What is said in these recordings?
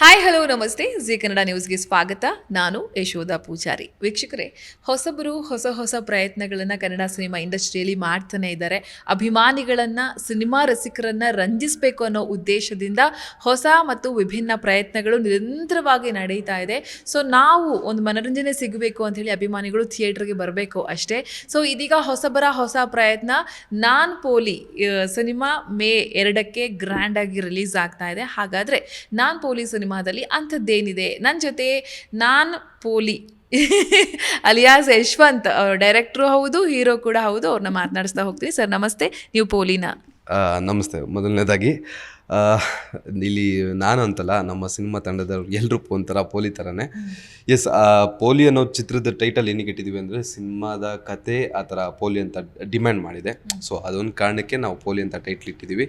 Hi hello namaste. G Kannada ನ್ಯೂಸ್ಗೆ ಸ್ವಾಗತ. ನಾನು ಯಶೋಧ ಪೂಜಾರಿ. ವೀಕ್ಷಕರೇ, ಹೊಸಬರು ಹೊಸ ಹೊಸ ಪ್ರಯತ್ನಗಳನ್ನು ಕನ್ನಡ ಸಿನಿಮಾ ಇಂಡಸ್ಟ್ರಿಯಲ್ಲಿ ಮಾಡ್ತಾನೆ ಇದ್ದಾರೆ. ಅಭಿಮಾನಿಗಳನ್ನು, ಸಿನಿಮಾ ರಸಿಕರನ್ನು ರಂಜಿಸಬೇಕು ಅನ್ನೋ ಉದ್ದೇಶದಿಂದ ಹೊಸ ಮತ್ತು ವಿಭಿನ್ನ ಪ್ರಯತ್ನಗಳು ನಿರಂತರವಾಗಿ ನಡೀತಾ ಇದೆ. ಸೊ ನಾವು ಒಂದು ಮನೋರಂಜನೆ ಸಿಗಬೇಕು ಅಂತ ಹೇಳಿ ಅಭಿಮಾನಿಗಳು ಥಿಯೇಟ್ರಿಗೆ ಬರಬೇಕು ಅಷ್ಟೇ. ಸೊ ಇದೀಗ ಹೊಸಬರ ಹೊಸ ಪ್ರಯತ್ನ. ನಾನ್ ಪೋಲಿ ಸಿನಿಮಾ ಮೇ ಎರಡಕ್ಕೆ ಗ್ರ್ಯಾಂಡ್ ಆಗಿ ರಿಲೀಸ್ ಆಗ್ತಾ ಇದೆ. ಹಾಗಾದರೆ ನಾನ್ ಪೋಲಿ ಸಿನಿಮಾದಲ್ಲಿ ಅಂಥದ್ದೇನಿದೆ? ನನ್ನ ಜೊತೆ ನಾನ್ ಪೋಲಿ. ಅಲಿಯಾಸ್ ಯಶ್ವಂತ್ ಡೈರೆಕ್ಟ್ರು ಹೌದು ಹೀರೋ ಕೂಡ ಹೌದು ಅವ್ರನ್ನ ಮಾತನಾಡಿಸ್ತಾ ಹೋಗ್ತೀನಿ. ಸರ್ ನಮಸ್ತೆ. ನೀವು ಪೋಲಿನ? ನಮಸ್ತೆ. ಮೊದಲನೇದಾಗಿ ಇಲ್ಲಿ ನಾನು ಅಂತಲ್ಲ ನಮ್ಮ ಸಿನಿಮಾ ತಂಡದವ್ರು ಎಲ್ಲರೂ ಒಂಥರ ಪೋಲಿ ಥರನೇ. ಎಸ್ ಪೋಲಿ ಅನ್ನೋ ಚಿತ್ರದ ಟೈಟಲ್ ಏನಕ್ಕೆ ಇಟ್ಟಿದ್ದೀವಿ ಅಂದರೆ ಸಿನಿಮಾದ ಕತೆ ಆ ಥರ ಪೋಲಿ ಅಂತ ಡಿಮ್ಯಾಂಡ್ ಮಾಡಿದೆ. ಸೊ ಅದೊಂದು ಕಾರಣಕ್ಕೆ ನಾವು ಪೋಲಿ ಅಂತ ಟೈಟ್ಲ್ ಇಟ್ಟಿದ್ದೀವಿ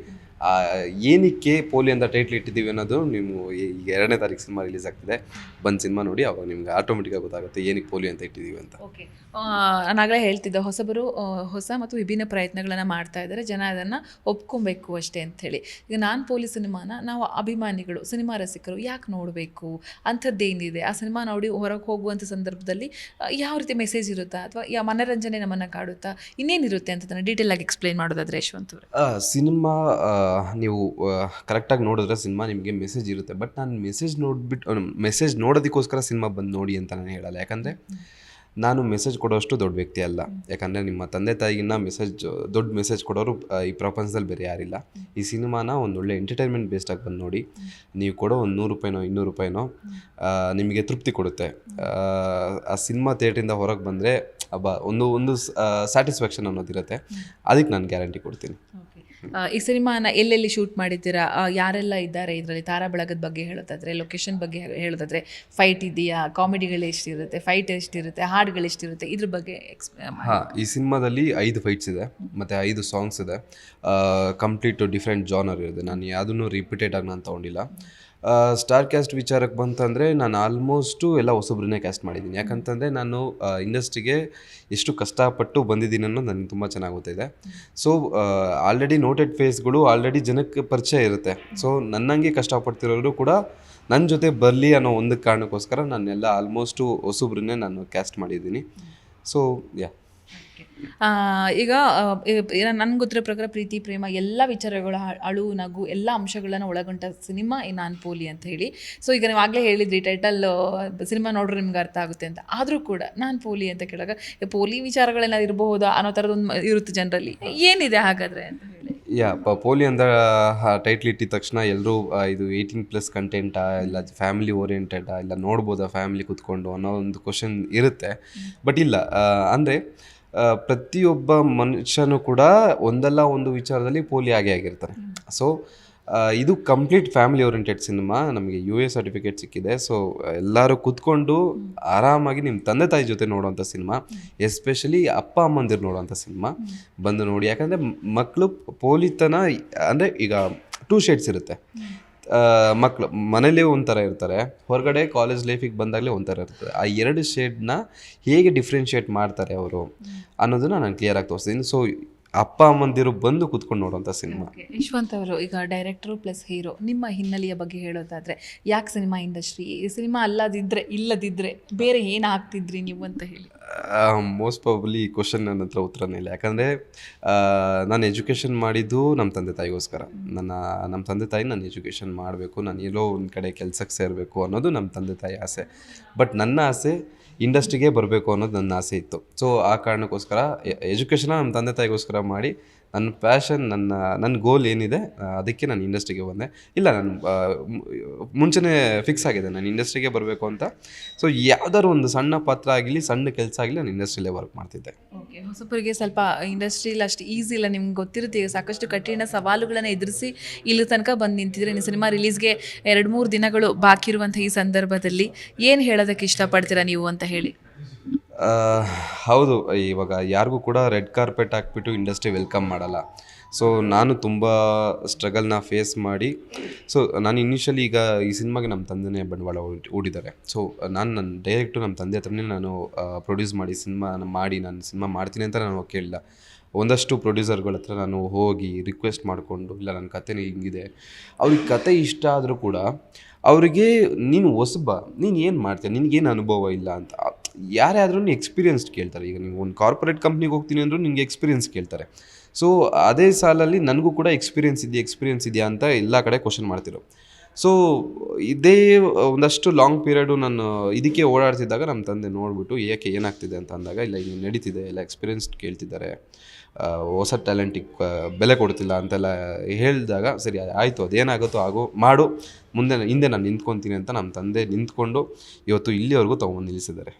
ಏನಕ್ಕೆ ಪೋಲಿ ಅಂತ ಟೈಟ್ಲ್ ಇಟ್ಟಿದ್ದೀವಿ ಅನ್ನೋದು ನೀವು ಈ- ಈಗ ಎರಡನೇ ತಾರೀಕು ಸಿನಿಮಾ ರಿಲೀಸ್ ಆಗ್ತಿದೆ. ಬಂದು ಸಿನಿಮಾ ನೋಡಿ ಅವಾಗ ನಿಮ್ಗೆ ಆಟೋಮೆಟಿಕ್ಕಾಗಿ ಗೊತ್ತಾಗುತ್ತೆ ಏನಕ್ಕೆ ಪೋಲಿ ಅಂತ ಇಟ್ಟಿದ್ದೀವಿ ಅಂತ. ಓಕೆ ನಾನಾಗಲೇ ಹೇಳ್ತಿದ್ದೆ ಹೊಸಬರು ಹೊಸ ಮತ್ತು ವಿಭಿನ್ನ ಪ್ರಯತ್ನಗಳನ್ನು ಮಾಡ್ತಾ ಇದ್ದಾರೆ ಜನ ಅದನ್ನು ಒಪ್ಕೊಬೇಕು ಅಷ್ಟೇ ಅಂಥೇಳಿ ಈಗ ನಾನು ಪೋಲಿ ಸಿನಿಮಾನ ನಾವು ಅಭಿಮಾನಿಗಳು ಸಿನಿಮಾ ರಸಿಕರು ಯಾಕೆ ನೋಡಬೇಕು? ಅಂಥದ್ದೇನಿದೆ ಆ ಸಿನಿಮಾ ನೋಡಿ ಹೊರಗೆ ಹೋಗುವಂಥ ಸಂದರ್ಭದಲ್ಲಿ ಯಾವ ರೀತಿ ಮೆಸೇಜ್ ಇರುತ್ತಾ? ಅಥವಾ ಯಾವ ಮನರಂಜನೆ ನಮ್ಮನ್ನು ಕಾಡುತ್ತಾ? ಇನ್ನೇನಿರುತ್ತೆ ಅಂತ ಡೀಟೇಲ್ ಆಗಿ ಎಕ್ಸ್ಪ್ಲೈನ್ ಮಾಡೋದಾದ್ರೆ ಯಶವಂತವ್ರೆ ಸಿನಿಮಾ ನೀವು ಕರೆಕ್ಟಾಗಿ ನೋಡಿದ್ರೆ ಸಿನಿಮಾ ನಿಮಗೆ ಮೆಸೇಜ್ ಇರುತ್ತೆ. ಬಟ್ ನಾನು ಮೆಸೇಜ್ ನೋಡಿಬಿಟ್ಟು ಮೆಸೇಜ್ ನೋಡೋದಕ್ಕೋಸ್ಕರ ಸಿನಿಮಾ ಬಂದು ನೋಡಿ ಅಂತ ನಾನು ಹೇಳಲ್ಲ. ಯಾಕಂದರೆ ನಾನು ಮೆಸೇಜ್ ಕೊಡೋಷ್ಟು ದೊಡ್ಡ ವ್ಯಕ್ತಿ ಅಲ್ಲ. ಯಾಕಂದರೆ ನಿಮ್ಮ ತಂದೆ ತಾಯಿಗಿನ್ನ ಮೆಸೇಜ್ ದೊಡ್ಡ ಮೆಸೇಜ್ ಕೊಡೋರು ಈ ಪ್ರಪಂಚದಲ್ಲಿ ಬೇರೆ ಯಾರಿಲ್ಲ. ಈ ಸಿನಿಮಾನ ಒಂದೊಳ್ಳೆ ಎಂಟರ್ಟೈನ್ಮೆಂಟ್ ಬೇಸ್ಡಾಗಿ ಬಂದು ನೋಡಿ ನೀವು ಕೊಡೋ ಒಂದು ನೂರು ರೂಪಾಯಿನೋ ಇನ್ನೂರು ರೂಪಾಯಿನೋ ನಿಮಗೆ ತೃಪ್ತಿ ಕೊಡುತ್ತೆ. ಆ, ಸಿನಿಮಾ ಥಿಯೇಟ್ರಿಂದ ಹೊರಗೆ ಬಂದರೆ ಅಬ್ಬ ಒಂದು ಒಂದು ಸ್ಯಾಟಿಸ್ಫ್ಯಾಕ್ಷನ್ ಅನ್ನೋದಿರುತ್ತೆ. ಅದಕ್ಕೆ ನಾನು ಗ್ಯಾರಂಟಿ ಕೊಡ್ತೀನಿ. ಈ ಸಿನಿಮಾನ ಎಲ್ಲೆಲ್ಲಿ ಶೂಟ್ ಮಾಡಿದ್ದೀರಾ? ಯಾರೆಲ್ಲ ಇದ್ದಾರೆ ಇದರಲ್ಲಿ? ತಾರಾ ಬಳಗದ ಬಗ್ಗೆ ಹೇಳೋದಾದ್ರೆ ಲೊಕೇಶನ್ ಬಗ್ಗೆ ಹೇಳೋದಾದ್ರೆ ಫೈಟ್ ಇದೆಯಾ? ಕಾಮಿಡಿಗಳು ಎಷ್ಟಿರುತ್ತೆ? ಫೈಟ್ ಎಷ್ಟಿರುತ್ತೆ? ಹಾಡುಗಳು ಎಷ್ಟಿರುತ್ತೆ? ಇದ್ರ ಬಗ್ಗೆ ಹಾಂ ಈ ಸಿನಿಮಾದಲ್ಲಿ ಐದು ಫೈಟ್ಸ್ ಇದೆ. ಮತ್ತು ಐದು ಸಾಂಗ್ಸ್ ಇದೆ. ಕಂಪ್ಲೀಟ್ ಡಿಫ್ರೆಂಟ್ ಜಾನರ್ ಇದೆ. ನಾನು ಯಾವುದನ್ನು ರಿಪೀಟೆಡ್ ಆಗಿ ನಾನು ತೊಗೊಂಡಿಲ್ಲ. ಸ್ಟಾರ್ ಕ್ಯಾಸ್ಟ್ ವಿಚಾರಕ್ಕೆ ಬಂತಂದರೆ ನಾನು ಆಲ್ಮೋಸ್ಟು ಎಲ್ಲ ಹೊಸಬ್ರನ್ನೇ ಕ್ಯಾಸ್ಟ್ ಮಾಡಿದ್ದೀನಿ. ಯಾಕಂತಂದರೆ ನಾನು ಇಂಡಸ್ಟ್ರಿಗೆ ಎಷ್ಟು ಕಷ್ಟಪಟ್ಟು ಬಂದಿದ್ದೀನಿ ಅನ್ನೋದು ನನಗೆ ತುಂಬ ಚೆನ್ನಾಗಿ ಗೊತ್ತಿದೆ ಸೊ ಆಲ್ರೆಡಿ ನೋಟೆಡ್ ಫೇಸ್ಗಳು ಆಲ್ರೆಡಿ ಜನಕ್ಕೆ ಪರಿಚಯ ಇರುತ್ತೆ. ಸೊ ನನ್ನಂಗೆ ಕಷ್ಟಪಡ್ತಿರೋರು ಕೂಡ ನನ್ನ ಜೊತೆ ಬರಲಿ ಅನ್ನೋ ಒಂದು ಕಾರಣಕ್ಕೋಸ್ಕರ ನಾನೆಲ್ಲ ಆಲ್ಮೋಸ್ಟು ಹೊಸಬ್ರನ್ನೇ ನಾನು ಕ್ಯಾಸ್ಟ್ ಮಾಡಿದ್ದೀನಿ. ಸೊ ಯಾ ಈಗ ನನ್ಗೆ ಗೊತ್ತಿರೋ ಪ್ರಕಾರ ಪ್ರೀತಿ ಪ್ರೇಮ ಎಲ್ಲ ವಿಚಾರಗಳು ಅಳು ನಗು ಎಲ್ಲ ಅಂಶಗಳನ್ನು ಒಳಗೊಂಡ ಸಿನಿಮಾ ಈ ನಾನ್ ಪೋಲಿ ಅಂತ ಹೇಳಿ. ಸೊ ಈಗ ನೀವು ಆಗಲೇ ಹೇಳಿದ್ರಿ ಟೈಟಲ್ ಸಿನಿಮಾ ನೋಡ್ರೆ ನಿಮ್ಗೆ ಅರ್ಥ ಆಗುತ್ತೆ ಅಂತ. ಆದರೂ ಕೂಡ ನಾನ್ ಪೋಲಿ ಅಂತ ಕೇಳಾಗ ಪೋಲಿ ವಿಚಾರಗಳೆಲ್ಲ ಇರಬಹುದಾ ಅನ್ನೋ ಥರದೊಂದು ಇರುತ್ತೆ ಜನರಲ್ಲಿ. ಏನಿದೆ ಹಾಗಾದ್ರೆ ಅಂತ ಹೇಳಿ. ಯಾ ಪೋಲಿ ಅಂತ ಟೈಟ್ಲ್ ಇಟ್ಟಿದ ತಕ್ಷಣ ಎಲ್ಲರೂ ಇದು ಏಯ್ಟೀನ್ ಪ್ಲಸ್ ಕಂಟೆಂಟಾ ಇಲ್ಲ ಫ್ಯಾಮಿಲಿ ಓರಿಯೆಂಟೆಡಾ ಇಲ್ಲ ನೋಡ್ಬೋದಾ ಫ್ಯಾಮಿಲಿ ಕುತ್ಕೊಂಡು ಅನ್ನೋ ಒಂದು ಕ್ವಶನ್ ಇರುತ್ತೆ. ಬಟ್ ಇಲ್ಲ ಅಂದರೆ ಪ್ರತಿಯೊಬ್ಬ ಮನುಷ್ಯನೂ ಕೂಡ ಒಂದಲ್ಲ ಒಂದು ವಿಚಾರದಲ್ಲಿ ಪೋಲಿ ಆಗೇ ಆಗಿರ್ತಾರೆ. ಸೊ ಇದು ಕಂಪ್ಲೀಟ್ ಫ್ಯಾಮಿಲಿ ಓರಿಯೆಂಟೆಡ್ ಸಿನಿಮಾ ನಮಗೆ ಯು ಎ ಸರ್ಟಿಫಿಕೇಟ್ ಸಿಕ್ಕಿದೆ. ಸೊ ಎಲ್ಲರೂ ಕೂತ್ಕೊಂಡು ಆರಾಮಾಗಿ ನಿಮ್ಮ ತಂದೆ ತಾಯಿ ಜೊತೆ ನೋಡುವಂಥ ಸಿನಿಮಾ ಎಸ್ಪೆಷಲಿ ಅಪ್ಪ ಅಮ್ಮಂದಿರು ನೋಡುವಂಥ ಸಿನಿಮಾ ಬಂದು ನೋಡಿ. ಯಾಕಂದರೆ ಮಕ್ಕಳು ಪೋಲಿತನ, ಅಂದರೆ ಈಗ ಟೂ ಶೇಡ್ಸ್ ಇರುತ್ತೆ. ಮಕ್ಕಳು ಮನೇಲಿ ಒಂಥರ ಇರ್ತಾರೆ, ಹೊರಗಡೆ ಕಾಲೇಜ್ ಲೈಫಿಗೆ ಬಂದಾಗಲೇ ಒಂಥರ ಇರ್ತದೆ. ಆ ಎರಡು ಶೇಡ್ನ ಹೇಗೆ ಡಿಫ್ರೆನ್ಷಿಯೇಟ್ ಮಾಡ್ತಾರೆ ಅವರು ಅನ್ನೋದನ್ನ ನಾನು ಕ್ಲಿಯರ್ ಆಗಿ ತೋರಿಸ್ತೀನಿ. ಸೊ ಅಪ್ಪ, ಅಮ್ಮಂದಿರು ಬಂದು ಕುತ್ಕೊಂಡು ನೋಡುವಂಥ ಸಿನಿಮಾ ಯಶವಂತ್ ಅವರು, ಈಗ ಡೈರೆಕ್ಟರು ಪ್ಲಸ್ ಹೀರೋ ನಿಮ್ಮ ಹಿನ್ನೆಲೆಯ ಬಗ್ಗೆ ಹೇಳೋದಾದರೆ, ಯಾಕೆ ಸಿನಿಮಾ ಇಂಡಸ್ಟ್ರಿ ಸಿನಿಮಾ ಅಲ್ಲದಿದ್ದರೆ ಇಲ್ಲದಿದ್ದರೆ ಬೇರೆ ಏನು ಆಗ್ತಿದ್ರಿ ನೀವು ಅಂತ ಹೇಳಿ. ಮೋಸ್ಟ್ ಪ್ರಾಬಲಿ ಈ ಕ್ವಶನ್ ನನ್ನ ಹತ್ರ ಉತ್ತರನೇ ಇಲ್ಲ. ಯಾಕಂದರೆ ನಾನು ಎಜುಕೇಷನ್ ಮಾಡಿದ್ದು ನಮ್ಮ ತಂದೆ ತಾಯಿಗೋಸ್ಕರ. ನನ್ನ ನಮ್ಮ ತಂದೆ ತಾಯಿ ನಾನು ಎಜುಕೇಷನ್ ಮಾಡಬೇಕು, ನಾನು ಎಲ್ಲೋ ಒಂದು ಕಡೆ ಕೆಲಸಕ್ಕೆ ಸೇರಬೇಕು ಅನ್ನೋದು ನಮ್ಮ ತಂದೆ ತಾಯಿ ಆಸೆ. ಬಟ್ ನನ್ನ ಆಸೆ ಇಂಡಸ್ಟ್ರಿಗೆ ಬರಬೇಕು ಅನ್ನೋದು ನನ್ನ ಆಸೆ ಇತ್ತು. ಸೊ ಆ ಕಾರಣಕ್ಕೋಸ್ಕರ ಎಜುಕೇಷನ ನಮ್ಮ ತಂದೆ ತಾಯಿಗೋಸ್ಕರ ಮಾಡಿ ನನ್ನ ಪ್ಯಾಷನ್ ನನ್ನ ನನ್ನ ಗೋಲ್ ಏನಿದೆ ಅದಕ್ಕೆ ನಾನು ಇಂಡಸ್ಟ್ರಿಗೆ ಬಂದೆ. ಇಲ್ಲ, ನಾನು ಮುಂಚೆನೇ ಫಿಕ್ಸ್ ಆಗಿದೆ ನಾನು ಇಂಡಸ್ಟ್ರಿಗೆ ಬರಬೇಕು ಅಂತ. ಸೊ ಯಾವ್ದಾದ್ರು ಒಂದು ಸಣ್ಣ ಪಾತ್ರ ಆಗಲಿ ಸಣ್ಣ ಕೆಲಸ ಆಗಲಿ ನಾನು ಇಂಡಸ್ಟ್ರಿಯಲ್ಲೇ ವರ್ಕ್ ಮಾಡ್ತಿದ್ದೆ. ಓಕೆ ಹೊಸಬರಿಗೆ ಸ್ವಲ್ಪ ಇಂಡಸ್ಟ್ರಿಲಿ ಅಷ್ಟು ಈಸಿ ಇಲ್ಲ ನಿಮ್ಗೆ ಗೊತ್ತಿರುತ್ತೆ. ಸಾಕಷ್ಟು ಕಠಿಣ ಸವಾಲುಗಳನ್ನು ಎದುರಿಸಿ ಇಲ್ಲಿ ತನಕ ಬಂದು ನಿಂತಿದ್ರೆ ನೀವು ಸಿನಿಮಾ ರಿಲೀಸ್ಗೆ ಎರಡು ಮೂರು ದಿನಗಳು ಬಾಕಿ ಇರುವಂಥ ಈ ಸಂದರ್ಭದಲ್ಲಿ ಏನು ಹೇಳೋದಕ್ಕೆ ಇಷ್ಟಪಡ್ತೀರಾ ನೀವು ಅಂತ ಹೇಳಿ? ಹೌದು, ಇವಾಗ ಯಾರಿಗೂ ಕೂಡ ರೆಡ್ ಕಾರ್ಪೆಟ್ ಹಾಕ್ಬಿಟ್ಟು ಇಂಡಸ್ಟ್ರಿ ವೆಲ್ಕಮ್ ಮಾಡಲ್ಲ. ಸೊ ನಾನು ತುಂಬ ಸ್ಟ್ರಗಲ್ನ ಫೇಸ್ ಮಾಡಿ ಸೊ ನಾನು ಇನಿಷಿಯಲಿ ಈಗ ಈ ಸಿನಿಮಾಗೆ ನಮ್ಮ ತಂದೆನೇ ಬಂಡವಾಳ ಹೂಡ್- ಹೂಡಿದ್ದಾರೆ. ಸೊ ನಾನು ನನ್ನ ಡೈರೆಕ್ಟು ನಮ್ಮ ತಂದೆ ಹತ್ರನೇ ನಾನು ಪ್ರೊಡ್ಯೂಸ್ ಮಾಡಿ, ಸಿನಿಮಾ ಮಾಡಿ, ನಾನು ಸಿನಿಮಾ ಮಾಡ್ತೀನಿ ಅಂತ ನಾನು ಕೇಳಿಲ್ಲ. ಒಂದಷ್ಟು ಪ್ರೊಡ್ಯೂಸರ್ಗಳ ಹತ್ರ ನಾನು ಹೋಗಿ ರಿಕ್ವೆಸ್ಟ್ ಮಾಡಿಕೊಂಡು, ಇಲ್ಲ ನನ್ನ ಕತೆನೇ ಹಿಂಗಿದೆ. ಅವ್ರಿಗೆ ಕತೆ ಇಷ್ಟ ಆದರೂ ಕೂಡ, ಅವರಿಗೆ ನೀನು ಹೊಸಬ, ನೀನು ಏನು ಮಾಡ್ತೀಯ, ನಿನಗೇನು ಅನುಭವ ಇಲ್ಲ ಅಂತ. ಯಾರೇ ಆದ್ರೂ ಎಕ್ಸ್ಪೀರಿಯನ್ಸ್ಡ್ ಕೇಳ್ತಾರೆ. ಈಗ ನೀವು ಒಂದು ಕಾರ್ಪೊರೇಟ್ ಕಂಪ್ನಿಗೆ ಹೋಗ್ತೀನಿ ಅಂದರೂ ನಿಮಗೆ ಎಕ್ಸ್ಪೀರಿಯನ್ಸ್ ಕೇಳ್ತಾರೆ. ಸೊ ಅದೇ ಸಾಲಲ್ಲಿ ನನಗೂ ಕೂಡ ಎಕ್ಸ್ಪೀರಿಯನ್ಸ್ ಇದೆಯಾ ಎಕ್ಸ್ಪೀರಿಯನ್ಸ್ ಇದೆಯಾ ಅಂತ ಎಲ್ಲ ಕಡೆ ಕ್ವಶನ್ ಮಾಡ್ತಿರೋ ಸೊ ಇದೇ ಒಂದಷ್ಟು ಲಾಂಗ್ ಪೀರಿಯಡು ನಾನು ಇದಕ್ಕೆ ಓಡಾಡ್ತಿದ್ದಾಗ ನಮ್ಮ ತಂದೆ ನೋಡಿಬಿಟ್ಟು ಏಕೆ ಏನಾಗ್ತಿದೆ ಅಂತ ಅಂದಾಗ, ಇಲ್ಲ ಇಲ್ಲಿ ನಡೀತಿದೆ, ಎಲ್ಲ ಎಕ್ಸ್ಪೀರಿಯನ್ಸ್ ಕೇಳ್ತಿದ್ದಾರೆ. ಹೊಸ ಟ್ಯಾಲೆಂಟಿಗೆ ಬೆಲೆ ಕೊಡ್ತಿಲ್ಲ ಅಂತೆಲ್ಲ ಹೇಳಿದಾಗ ಸರಿ ಆಯಿತು ಅದೇನಾಗುತ್ತೋ ಆಗೋ ಮಾಡು ಮುಂದೆ ಹಿಂದೆ ನಾನು ನಿಂತ್ಕೊತೀನಿ ಅಂತ ನಮ್ಮ ತಂದೆ ನಿಂತ್ಕೊಂಡು ಇವತ್ತು ಇಲ್ಲಿವರೆಗೂ ತೊಗೊಂಡು ನಿಲ್ಲಿಸಿದ್ದಾರೆ.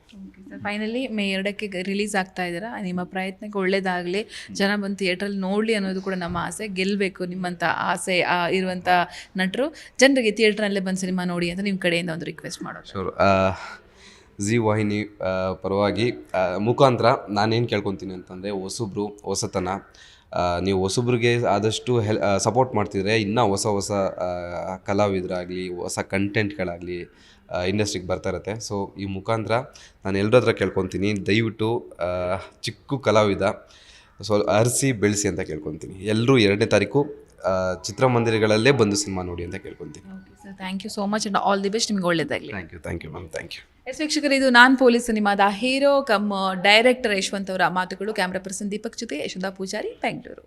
ಫೈನಲಿ ಮೇ ಎರಡಕ್ಕೆ ರಿಲೀಸ್ ಆಗ್ತಾ ಇದ್ದೀರಾ? ನಿಮ್ಮ ಪ್ರಯತ್ನಕ್ಕೆ ಒಳ್ಳೇದಾಗಲಿ. ಜನ ಬಂದು ಥಿಯೇಟ್ರಲ್ಲಿ ನೋಡಲಿ ಅನ್ನೋದು ಕೂಡ ನಮ್ಮ ಆಸೆ. ಗೆಲ್ಲಬೇಕು ನಿಮ್ಮಂಥ ಆಸೆ ಇರುವಂಥ ನಟರು. ಜನರಿಗೆ ಥಿಯೇಟ್ರಲ್ಲೇ ಬಂದು ಸಿನಿಮಾ ನೋಡಿ ಅಂತ ನಿಮ್ಮ ಕಡೆಯಿಂದ ಒಂದು ರಿಕ್ವೆಸ್ಟ್ ಮಾಡೋದು. ಶೋರ್ ಜಿ ವಾಹಿನಿ ಪರವಾಗಿ ಮುಖಾಂತರ ನಾನೇನು ಕೇಳ್ಕೊತೀನಿ ಅಂತಂದರೆ ಹೊಸಬ್ರು ಹೊಸತನ ನೀವು ಹೊಸಬ್ರಿಗೆ ಆದಷ್ಟು ಹೆಲ್ ಸಪೋರ್ಟ್ ಮಾಡ್ತಿದ್ರೆ ಇನ್ನೂ ಹೊಸ ಹೊಸ ಕಲಾವಿದರಾಗಲಿ ಹೊಸ ಕಂಟೆಂಟ್ಗಳಾಗಲಿ ಇಂಡಸ್ಟ್ರಿಗೆ ಬರ್ತಾ ಇರುತ್ತೆ. ಸೊ ಈ ಮುಖಾಂತರ ನಾನು ಎಲ್ಲರ ಹತ್ರ ಕೇಳ್ಕೊತೀನಿ. ದಯವಿಟ್ಟು ಚಿಕ್ಕ ಕಲಾವಿದ ಸೊ ಅರಸಿ ಬೆಳೆಸಿ ಅಂತ ಕೇಳ್ಕೊತೀನಿ. ಎಲ್ಲರೂ ಎರಡನೇ ತಾರೀಕು ಚಿತ್ರಮಂದಿರಗಳಲ್ಲೇ ಬಂದು ಸಿನಿಮಾ ನೋಡಿ ಅಂತ ಕೇಳ್ಕೊತೀನಿ. Thank you so much and all the best ನಿಮ್ಗೆ ಒಳ್ಳೆಯದಾಗಲಿ thank you thank you ma'am thank you yes ವೀಕ್ಷಕರು, ಇದು ನಾನ್ ಪೊಲೀಸ್ ಸಿನಿಮಾದ ಹೀರೋ ಕಮ್ ಡೈರೆಕ್ಟರ್ ಯಶವಂತ್ ಅವರ ಮಾತುಗಳು. ಕ್ಯಾಮ್ರಾ ಪರ್ಸನ್ ದೀಪಕ್ ಜೊತೆ ಯಶೋಧ ಪೂಜಾರಿ, ಬೆಂಗಳೂರು.